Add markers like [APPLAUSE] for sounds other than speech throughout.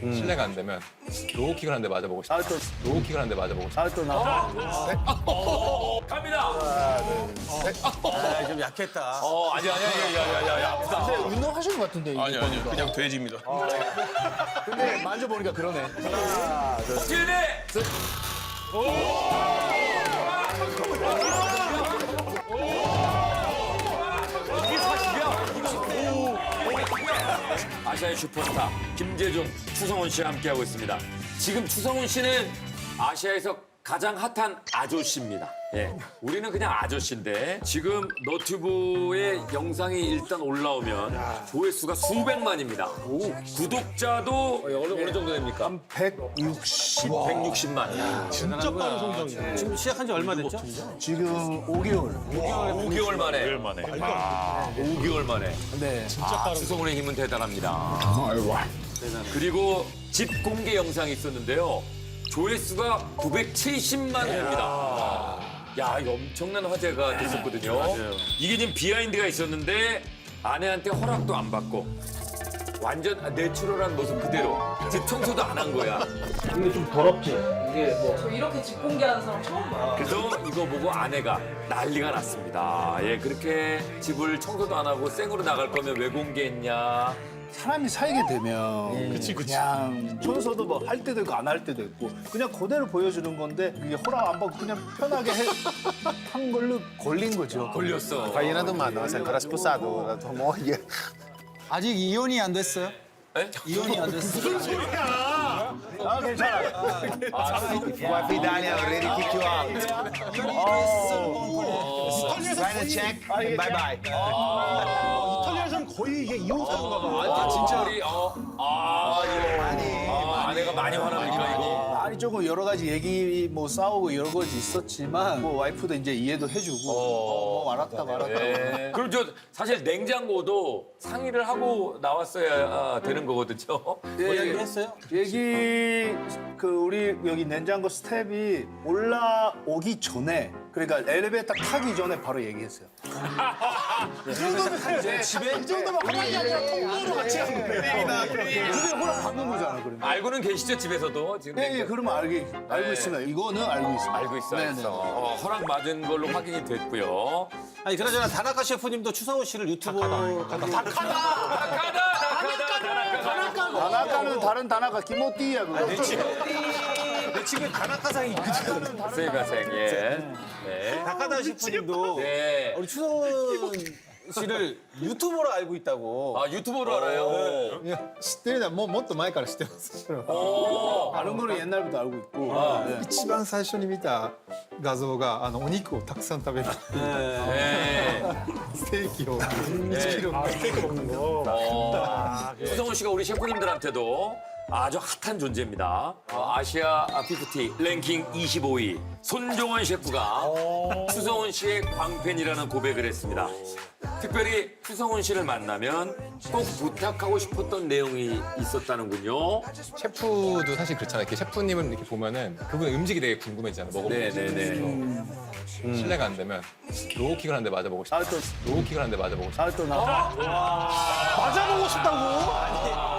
실례가 안 되면 로우킥을 한 대 맞아보고 싶다. 아, 또, 로우킥을 한 대 맞아보고 싶다. 아, 또 나. 갑니다. 아, 좀 약했다. 어, 아니, 아니, 아니, 아니, 아니, 아니, 아니. 근데 운동하시는 것 같은데. 이거 아니 아니. 그냥 돼지입니다. 근데 만져보니까 그러네. 실내. 이 아시아의 슈퍼스타 김재중, 추성훈 씨와 함께하고 있습니다. 지금 추성훈 씨는 아시아에서 가장 핫한 아저씨입니다. 예, 우리는 그냥 아저씨인데 지금 너튜브에 영상이 일단 올라오면 조회수가 수백만입니다. 구독자도 어느, 어느 정도 됩니까? 160. 160만. 진짜 빠른 성장이네. 지금 시작한 지 얼마 됐죠? 지금 5개월. 5개월 만에. 5개월 만에. 아, 5개월 만에. 네. 아, 추성훈의 힘은 대단합니다. 그리고 집 공개 영상이 있었는데요. 조회수가 970만 회입니다. 야, 이거 엄청난 화제가 됐었거든요. 이게 지금 비하인드가 있었는데 아내한테 허락도 안 받고 완전 내추럴한 모습 그대로 집 청소도 안 한 거야. 저 이렇게 집 공개하는 사람 처음 봐요. 그래서 이거 보고 아내가 난리가 났습니다. 예, 그렇게 집을 청소도 안 하고 생으로 나갈 거면 왜 공개했냐. 사람이 살게 되면 그냥 청소도 뭐 할 때도 있고 안 할 때도 있고 그냥 그대로 보여주는 건데 이게 허락 안 받고 그냥 편하게 해, 한 걸로 걸린 거죠. 걸렸어. Ancora sposato con la tua moglie? 아직 이혼이 안 됐어요? 에? 이혼이 안 됐어요? 아 괜찮아. Wifi Daniel already kicked you out. Sign a check and bye bye. 거의 이게 이혼 사유인가 봐. 아, 진짜 우리, 어, 아, 이거. 아, 아내가 많이 화납니까, 이거? 많이 조금 여러 가지 얘기 뭐 싸우고 여러 가지 있었지만 뭐 와이프도 이제 이해도 해주고 어, 뭐 알았다 말았다. 예. 그럼 저 사실 냉장고도 상의를 하고 나왔어야 되는 거거든요. 이야기를 했어요? 얘기 그 우리 여기 냉장고 스텝이 올라오기 전에 그러니까 엘리베이터 타기 전에 바로 얘기했어요. [LAUGHS] 이 정도면 해야지. 집에 이 정도면 허락이 아니라 통보로 같이 하는 거야. 그게 허락 받는 거잖아. 그러면. 알고는 계시죠, 집에서도? 지금 네, 예. 그러면 알기 알고 있습니다. 이거는 알고 있습니다. 알고 있어, 네, 있어. 네. 어, 허락 맞은 걸로 확인이 됐고요. 아니 그나저나 다나카 셰프님도 추성훈 씨를 유튜버로 다카다, 다카다, 다카다. 다나카는 다른 다나카 김호띠야 그거. 내 집에 다나카상이 있거든. 세가생, 예. 네. 다카다 셰프님도 네. 우리 추성훈 씨를 유튜버로 알고 있다고. 아, 유튜버로 알아요? 知ってるのはもうもっと前から知ってます。 오. 다른 거는 옛날부터 알고 있고. 네. 一番最初に見た画像があのお肉をたくさん食べる 네. ステーキを1キロ[LAUGHS] ステーキ먹는 거. 어, 추성훈 씨가 우리 셰프님들한테도 아주 핫한 존재입니다. 어, 아시아 50 랭킹 25위 손종원 셰프가 추성훈 씨의 광팬이라는 고백을 했습니다. 특별히 추성훈 씨를 만나면 꼭 부탁하고 싶었던 내용이 있었다는군요. 셰프도 사실 그렇잖아요. 이렇게 셰프님을 이렇게 보면은 그분 음식이 되게 궁금해지잖아요. 먹어보고 네네네. 실례가 안 되면 로우킥을 한 대 맞아보고 싶다. 아, 또, 로우킥을 한 대 맞아보고 싶다. 아, 또 나. 맞아보고 싶다고?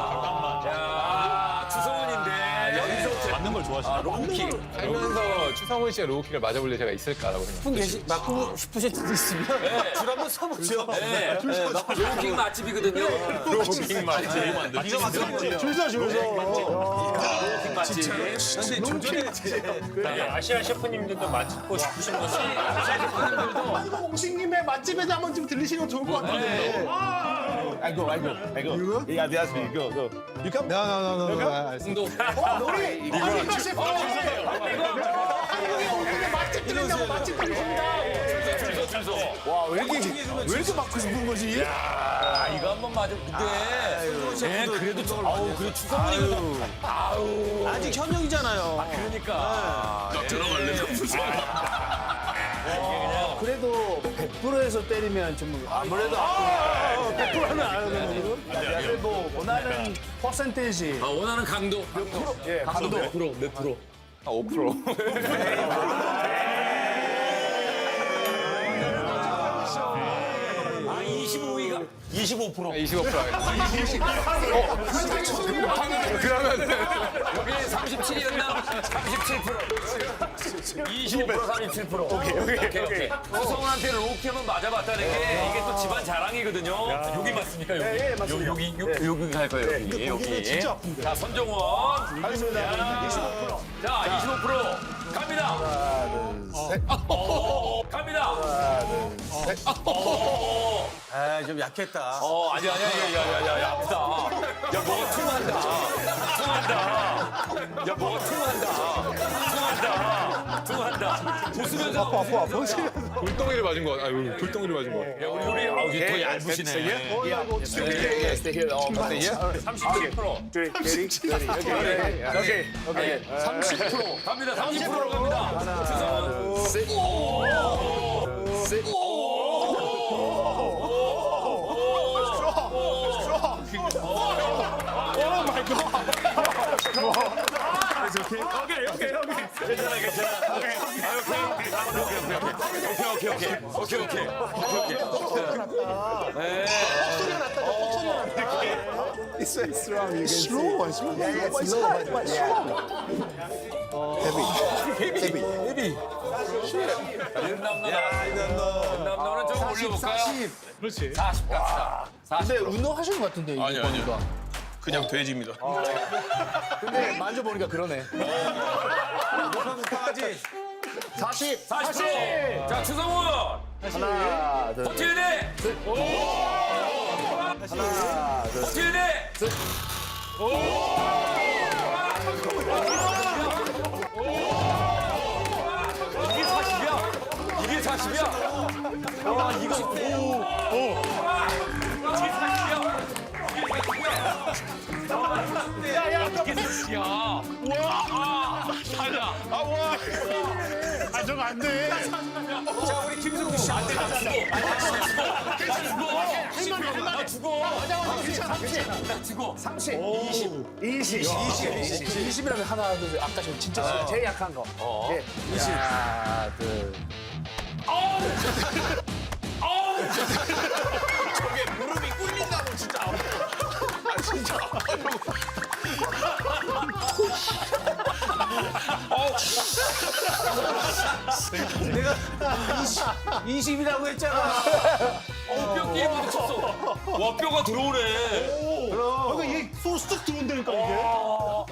좋아하시나? 아, 로우킥. 살면서 추성훈 씨의 로우킥을 맞아볼 여자가 있을까라고 생각. 분 계시, 맞고 싶으신 분 있으면 [LAUGHS] 줄 한번 서보죠. 네. 로우킥 맛집이거든요. 로킹 말이지. 네가 만들었지. 줄서 줄서. 로우킥 맛집. 근데 좀 전에 아시아 셰프님들도 맛집고 싶으신 분이 이거 공식님의 맛집에도 한번 좀 들리시면 좋을 것 같은데. I go, I go, I go. Yeah, that's me. Go, go. You come? No, no, no, no. no. I- I- 승도 우리 이거 셰프. 맛집 들린다고 맛집 들리십니다. 와, 왜 이렇게 왜 이렇게 맞고 싶은 거지? 아, 이거 한번 맞아. 근데, 예, 그래도, 좀- 아우, 그래, 추성훈이. 아우. 아직 현역이잖아요. 그러니까. 그래도 100%에서 때리면 좀 아무래도 100% 하면 안 하는 거. 뭐 원하는 퍼센테이지. 아, 원하는 강도. 예, 강도. 몇 프로, 몇 프로? 아, 5%. 아, 25위가 25%. 25% 그러면 여기 37이었나? 37%. 25% 37%. 오케이, 오케이, 오케이. 수성훈한테 로키 한번 맞아봤다는 게 이게 또 집안 자랑이거든요. 여기 맞습니까? 여기? 예, 맞습니다. 여기, 여기, 여기 갈 거예요, 여기. 여기. 진짜 아픈데. 자, 선정원. 알겠습니다. 25%. 자, 25% 갑니다. 어, 갑니다. 아, 좀 약했다. 어, 아니, 아니, 아니, 야, 야, 야, 야, 아프다. 야, 뭐가 퉁한다. 퉁한다. 야, 뭐가 퉁한다. 퉁한다. 퉁한다. 웃으면서. 아파, 아파, 아파. 돌덩이를 맞은 거 아유 돌덩이를 맞은 거 야, 우리, 우리, 아, 이게 더 얇으시네. 네, stay here 어 stay here 37%. 오케이, 오케이. 30% 갑니다. 30%로 갑니다. 주성은. 오 케이, 오케이, 오케이. 오케이, 오케이. 오케이, 오케이. 네. 남노는 좀 올려볼까요? 40. 40 갑시다. 40. 근데 운동하시는 것 같은데 이거 아니, 아니요. 그냥 돼지입니다. 근데 만져보니까 그러네. 40. 40%. 자, 추성훈. 하나, 둘, 어떻게 돼? 어떻게 돼? 이게 40이야? 이게 40이야? 와, 이거. 오, 오. 이게 40이야? 이게 40이야? 와, 달라. 아, 와. 아, 저거 안 돼. 자, 우리 김승우 씨. 안 돼, 나 죽어. 나 죽어. 나 죽어. 나 죽어. 30. 20. 20. 20. 20 이라면 하나, 둘, 셋. 아까 저 진짜 어. 제일 약한 거. 어. 예. 20. 하나, 둘. 내가 20, 20이라고 했잖아. 어, 뼈 끼리 부딪혔어. 와, 뼈가 들어오네. 그러니까 이게 소스 쓱 들어온다니까 이게.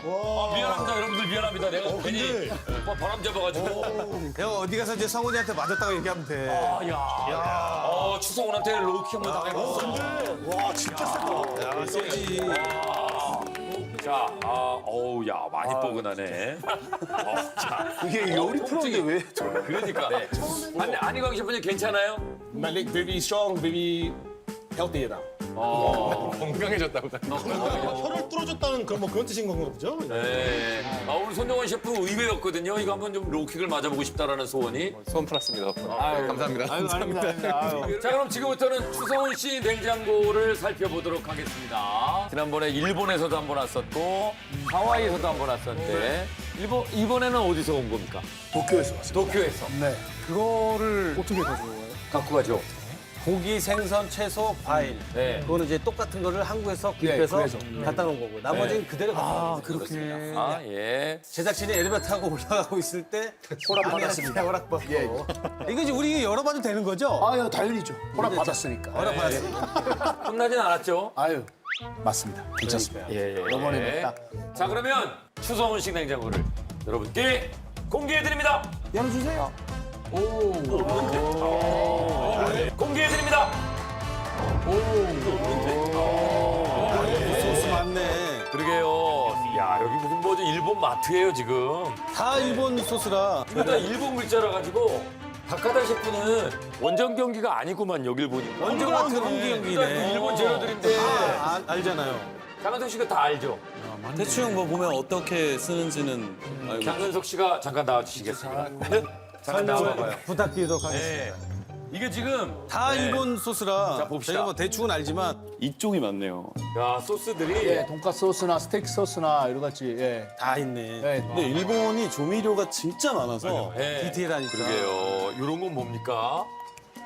아, 미안합니다, 여러분들 미안합니다. 내가 괜히 어, 바람 잡아가지고. 내가 어디 가서 이제 성훈이한테 맞았다고 얘기하면 돼. 아, 야. 어, 추성훈한테 로우킥 한번 당해봤어. 와, 진짜 세다. 야, 세지. 자, 아, 어우, 야, 많이 뽀근하네. 이게 요리 프로인데 왜? 그러니까. 아니, 안희광 셰프님 괜찮아요? My leg very strong, very healthy now. 건강해졌다고 혀를 뚫어줬다는 그런 뭐 그런 뜻인 건가 보죠? 네. 아, 오늘 손정원 셰프 의외였거든요. 이거 한번 좀 로우킥을 맞아보고 싶다라는 소원이. 소원 풀었습니다 네, 감사합니다 감사합니다 자 그럼 지금부터는 추성훈 씨 냉장고를 살펴보도록 하겠습니다. 지난번에 일본에서도 한 번 왔었고 하와이에서도 한 번 왔었는데 일본 이번에는 어디서 온 겁니까? 도쿄에서 왔어요. 도쿄에서. 네. 그거를 어떻게 가져와요? 갖고 가죠. 고기, 생선, 채소, 과일. 네. 그거는 이제 똑같은 거를 한국에서 구입해서 구해서. 갖다 놓은 거고. 나머지는 그대로 갖다 놓은 거고. 그렇게. 아 예. 제작진이 엘리베이터 타고 올라가고 있을 때 허락 아내한테 받았습니다. 허락 받고. 예. 이거 이제 우리 열어봐도 되는 거죠? 아유, 당연히죠. 허락 받았으니까. 허락 받았으니까. [LAUGHS] 끝나진 않았죠. 아유, 맞습니다. 괜찮습니다. 예. 이번에는 딱. 자 그러면 추성훈 씨 냉장고를 여러분께 공개해 드립니다. 열어주세요. 공개해 드립니다. 소스 많네. 그러게요. 야 여기 무슨 뭐죠 일본 마트예요 지금. 다 일본 소스라. 이거 다 일본 글자라 가지고 박하다 셰프는 원정 경기가 아니구만 여길 보니까. 원정 같은 공기 일단 경기네. 일본 재료들인데 아, 알잖아요. 장한석 씨가 다 알죠. 대충 뭐 보면 어떻게 쓰는지는 알고 장한석 씨가 잠깐 나와주시겠습니다. 나와봐요. 부탁드리도록 네. 하겠습니다. 이게 지금 다 네. 일본 소스라. 자, 봅시다. 저희가 뭐 대충은 알지만 이쪽이 많네요. 야 소스들이 예, 돈가스 소스나 스테이크 소스나 이런 같이 예. 다 있네. 예. 근데 일본이 조미료가 진짜 많아서 네. 디테일하니까. 그러게요. 이런 건 뭡니까?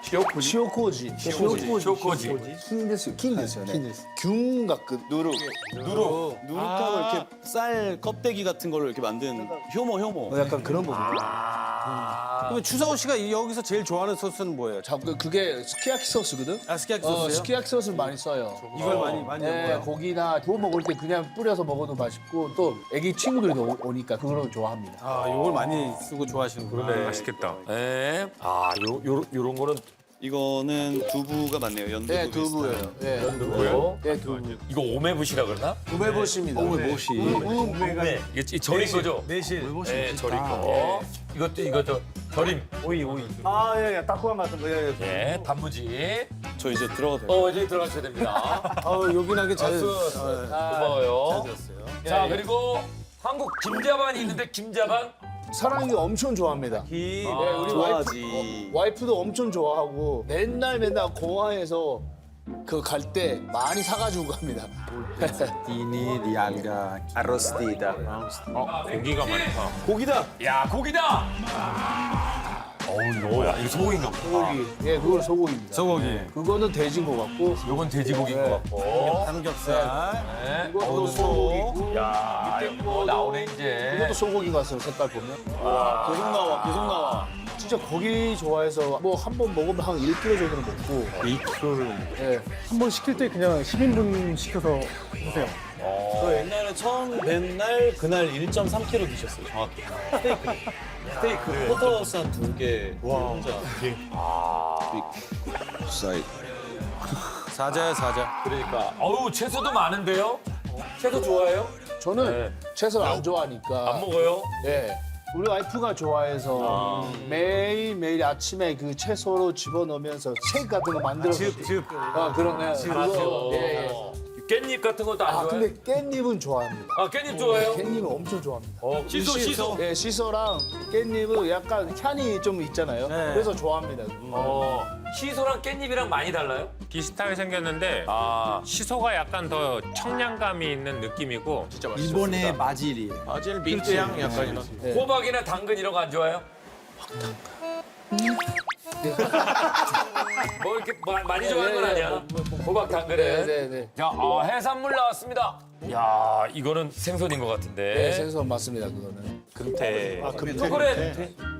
시오코지. 시오코지. 시오코지. 쇼코지. 킹 됐어요. 킹 됐어요. 네. 균 같은 누룩. 누룩 누룩하고 이렇게 쌀 껍데기 같은 걸로 이렇게 만든 효모 효모. 어, 약간 그런 부분. 그러면 추성훈 씨가 여기서 제일 좋아하는 소스는 뭐예요? 자, 그- 그게 스키야키 소스거든. 아, 스키야키 어, 소스요? 스키야키 소스를 많이 써요. 이걸 많이 많이 네, 먹어요. 고기나 구워 먹을 때 그냥 뿌려서 먹어도 맛있고 또 애기 친구들도 오- 오니까 그걸 좋아합니다. 아, 이걸 많이 쓰고 좋아하시는 구나. 맛있겠다. 네. 아, 요, 요, 요런 거는 이거는 두부가 맞네요. 연두부 네. 두부예요. 네, 누구예요? 네, 두부. 이거 오메부시라 그러나? 우메보시입니다. 우메보시. 오메. 이게 이 절인 거죠? 매실. 네, 절인 거. 이것도 이것도 절임. 오이, 오이. 아, 예, 예, 따꾸한 같은 거. 예, 예. 예, 단무지. 저 이제 들어가도 돼요. 어, 이제 들어가셔야 됩니다. 아, [LAUGHS] 요긴하게 잘. 고마워요. 자, 그리고 한국 김자반이 있는데 김자반 사랑이 엄청 좋아합니다. 기. 네, 우리 좋아하지. 와이프, 와이프도 엄청 좋아하고 맨날 맨날 공항에서 그 갈 때 많이 사가지고 갑니다. 디니, 리알가, 아로스티다. 어, 고기가 많다. 고기다. 야, 고기다. 어우, 너야. 이거 소고기인가 보다. 소고기. 예, 그건 소고기입니다. 소고기. 그거는 돼지인 것 같고 요건 돼지고기인 것 같고. 삼겹살. 네. 이것도 소고기고 야, 이거 뭐 나오네 이제. 이것도 소고기 같아요. 색깔 보면. 계속 나와 계속 나와. 진짜 고기 좋아해서 뭐 한 번 먹으면 한 1kg 정도는 먹고 2kg. 예. 한 번 시킬 때 그냥 10인분 시켜서 드세요. 저 옛날에 처음 뵌 날 그날 1.3kg 드셨어요 정확히. 스테이크. [LAUGHS] 스테이크를. 포터하우스 한두 개. 혼자. 사이드. 사자야, 사자. 그러니까. 어우, 채소도 많은데요? 채소 좋아해요? 저는 네. 채소를 안 좋아하니까. 안 먹어요? 예. 우리 와이프가 좋아해서 매일 매일 아침에 그 채소로 집어넣으면서 쉐이크 같은 거 만들어서 즙, 즙. 아 그러네. 그거 예, 예. 깻잎 같은 것도 안 아 좋아해요? 근데 깻잎은 좋아합니다. 아, 깻잎 좋아해요? 깻잎은 엄청 좋아합니다. 어, 시소, 시소. 예, 시소랑 깻잎은 약간 향이 좀 있잖아요. 네. 그래서 좋아합니다. 어, 시소랑 깻잎이랑 많이 달라요? 비슷하게 생겼는데 아, 시소가 약간 더 청량감이 있는 느낌이고 일본의 마질이에요. 바질 민트 향 약간 이런. 네. 호박이나 당근 이런 거 안 좋아해요? 뭐 이렇게 마- 많이 좋아하는 건 아니야. 호박 당근은. 네네네. 자, 어, 해산물 나왔습니다. 야, 이거는 생선인 것 같은데. 네, 생선 맞습니다. 그거는. 금태. 초콜릿,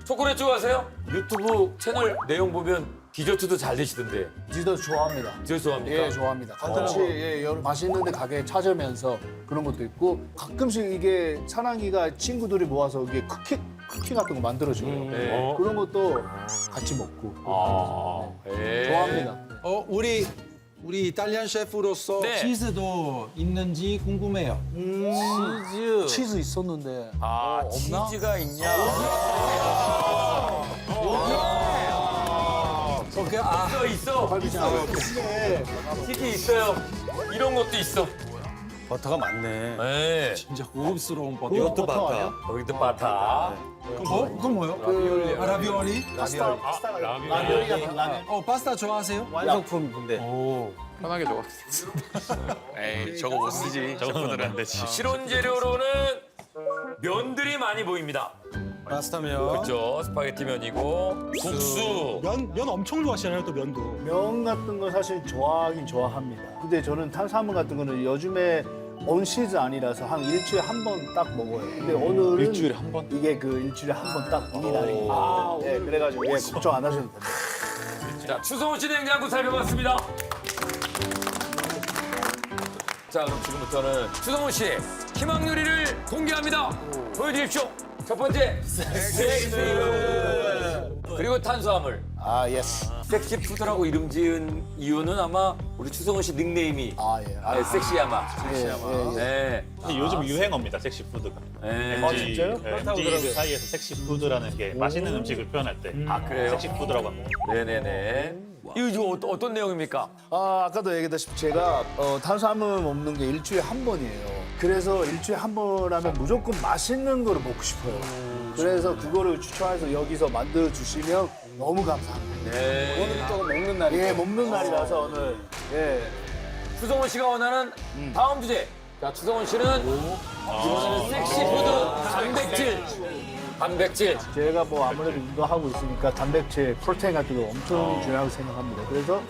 초콜릿 좋아하세요? 유튜브 채널 내용 보면 디저트도 잘 되시던데. 디저 좋아합니다. 디저트 좋아합니까? 예, 좋아합니다. 가끔씩 예, 여러 맛있는데 가게 찾으면서 그런 것도 있고 가끔씩 이게 사랑이가 친구들이 모아서 이게 쿠키 쿠키 같은 거 만들어줘요. 네. 그런 것도 같이 먹고 아, 예. 좋아합니다. 어, 우리 우리 이탈리안 셰프로서 네. 치즈도 있는지 궁금해요. 치즈. 치즈 있었는데 아, 치즈가 있냐? 있어, 있어. 있어. 치즈 있어요. 이런 것도 있어. 버터가 많네. 네. 진짜 고급스러운 버터. 이것도 버터 바타. 아니야? 여기도 바타. 어? 그건 뭐예요? 그 아, 라비올리? 파스타 파스타 라면이랑 라면 어, 파스타 좋아하세요? 완성품인데. 편하게 적어. 에이 저거 못 쓰지. 저거는 안 되지. 실온 재료로는 면들이 많이 보입니다. 파스타면. 그렇죠. 스파게티 면이고 국수. 면, 면 엄청 좋아하시잖아요, 또 면도. 면 같은 거 사실 좋아하긴 좋아합니다. 근데 저는 탄수화물 같은 거는 요즘에 온 시즌 아니라서 한 일주일에 한 번 딱 먹어요. 근데 오늘은 일주일에 한 번? 이게 그 일주일에 한 번딱이 날입니다. 아, 네, 그래가지고 예, 걱정 안 하셔도 됩니다. 자, 추성훈 씨 냉장고 살펴봤습니다. 자, 그럼 지금부터는 추성훈 씨 희망 요리를 공개합니다. 보여주십시오. 첫 번째, 섹시 그리고 탄수화물. 아 예스. 섹시 푸드라고 이름 지은 이유는 아마 우리 추성훈 씨 닉네임이 아 예. 아, 네, 섹시야마. 예, 예, 예. 네. 요즘 유행어입니다, 섹시 푸드가. 네. 아 진짜요? MZ 사이에서 섹시 푸드라는 게 맛있는 음식을 표현할 때 아, 그래요? 섹시 푸드라고 합니다. 네네네. 이거 좀 어떤, 어떤 내용입니까? 아 아까도 얘기했다시피 제가 어, 탄수화물 먹는 게 일주일에 한 번이에요. 그래서 일주일에 한 번 하면 무조건 맛있는 거를 먹고 싶어요. 그래서 그거를 추천해서 여기서 만들어 주시면 너무 감사합니다. 네. 오늘 또 먹는 날이 예 먹는 날이라서 오늘 예. 추성훈 씨가 원하는 다음 주제. 자, 추성훈 씨는 이번에는 섹시푸드 단백질. 단백질. 제가 뭐 아무래도 운동하고 있으니까 단백질, 프로테인 같은 거 엄청 어. 중요하고 생각합니다. 그래서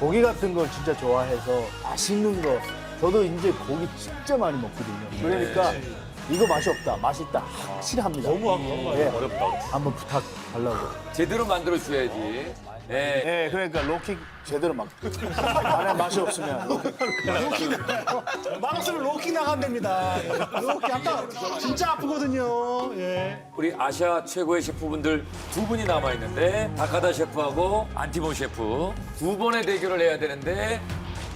고기 같은 걸 진짜 좋아해서 맛있는 거 저도 이제 고기 진짜 많이 먹거든요. 그러니까 이거 맛이 없다, 맛있다 확실합니다. 너무 어렵다. 한번 부탁 달라고. 제대로 만들어 줘야지. 예. 네, 그러니까 로킥 제대로 막 안에 맛이 없으면 막았으면 로키 나가면 됩니다. 로키 아까 진짜 아프거든요. 예. 우리 아시아 최고의 셰프분들 두 분이 남아 있는데 다카다 셰프하고 안티모 셰프 두 번의 대결을 해야 되는데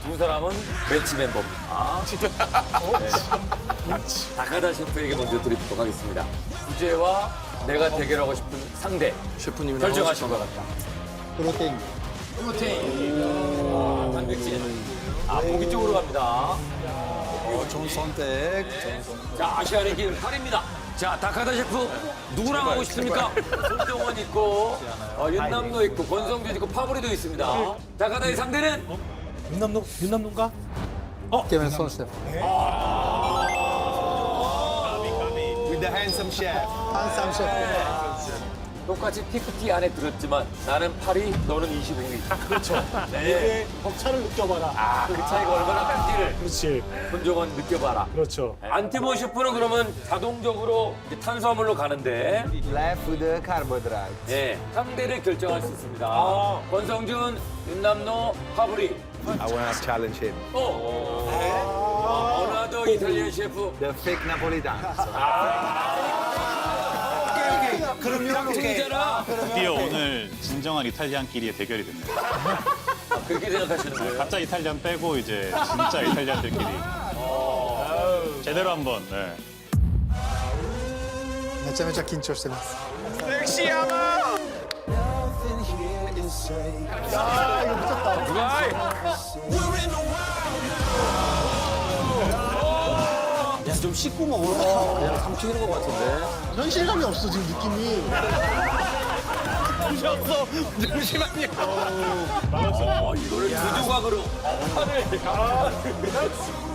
두 사람은 벤치 멤버입니다. 네. 다카다 셰프에게 먼저 드리도록 하겠습니다. 주제와 내가 대결하고 싶은 상대 셰프님이 결정하신 것 같다. 프로테인. 프로테인, 단백질. 아 고기 쪽으로 갑니다. 어, 좋은 선택. 자, 아시아의 길 8입니다. 자, 다카다 셰프 누구랑 하고 싶습니까? 손정원 있고 어, 윤남노 있고 권성준 있고 파브리도 있습니다. 다카다의 상대는 윤남동 윤남동가? 깨면 선수. With the handsome chef. 한쌈 셰프. 똑같이 피크티 안에 들었지만 나는 8위, 너는 25위. 그렇죠. 네. 벅차를 느껴봐라. 아, 그 차이가 얼마나 큰지를 그렇지. 손정원 느껴봐라. 그렇죠. 안티모 셰프는 그러면 자동적으로 이제 탄수화물로 가는데 Left with the carbohydrate. 예, 상대를 결정할 수 있습니다. 권성준, 윤남노, 파브리. I want to challenge him. 어, 어나더 이탈리안 셰프. The fake Napolitan. 짱이잖아. 드디어 오늘 진정한 이탈리안끼리의 대결이 됩니다. 그렇게 생각하시는 거예요? 가짜 이탈리안 빼고 이제 진짜 이탈리안들끼리 제대로 한번. 네. めちゃめちゃ緊張してます。 좀 씻고 먹으면 그냥 삼키는 것 같은데. 현실감이 없어 지금 느낌이. [LAUGHS] 어, 이거를 두 조각으로. 판을.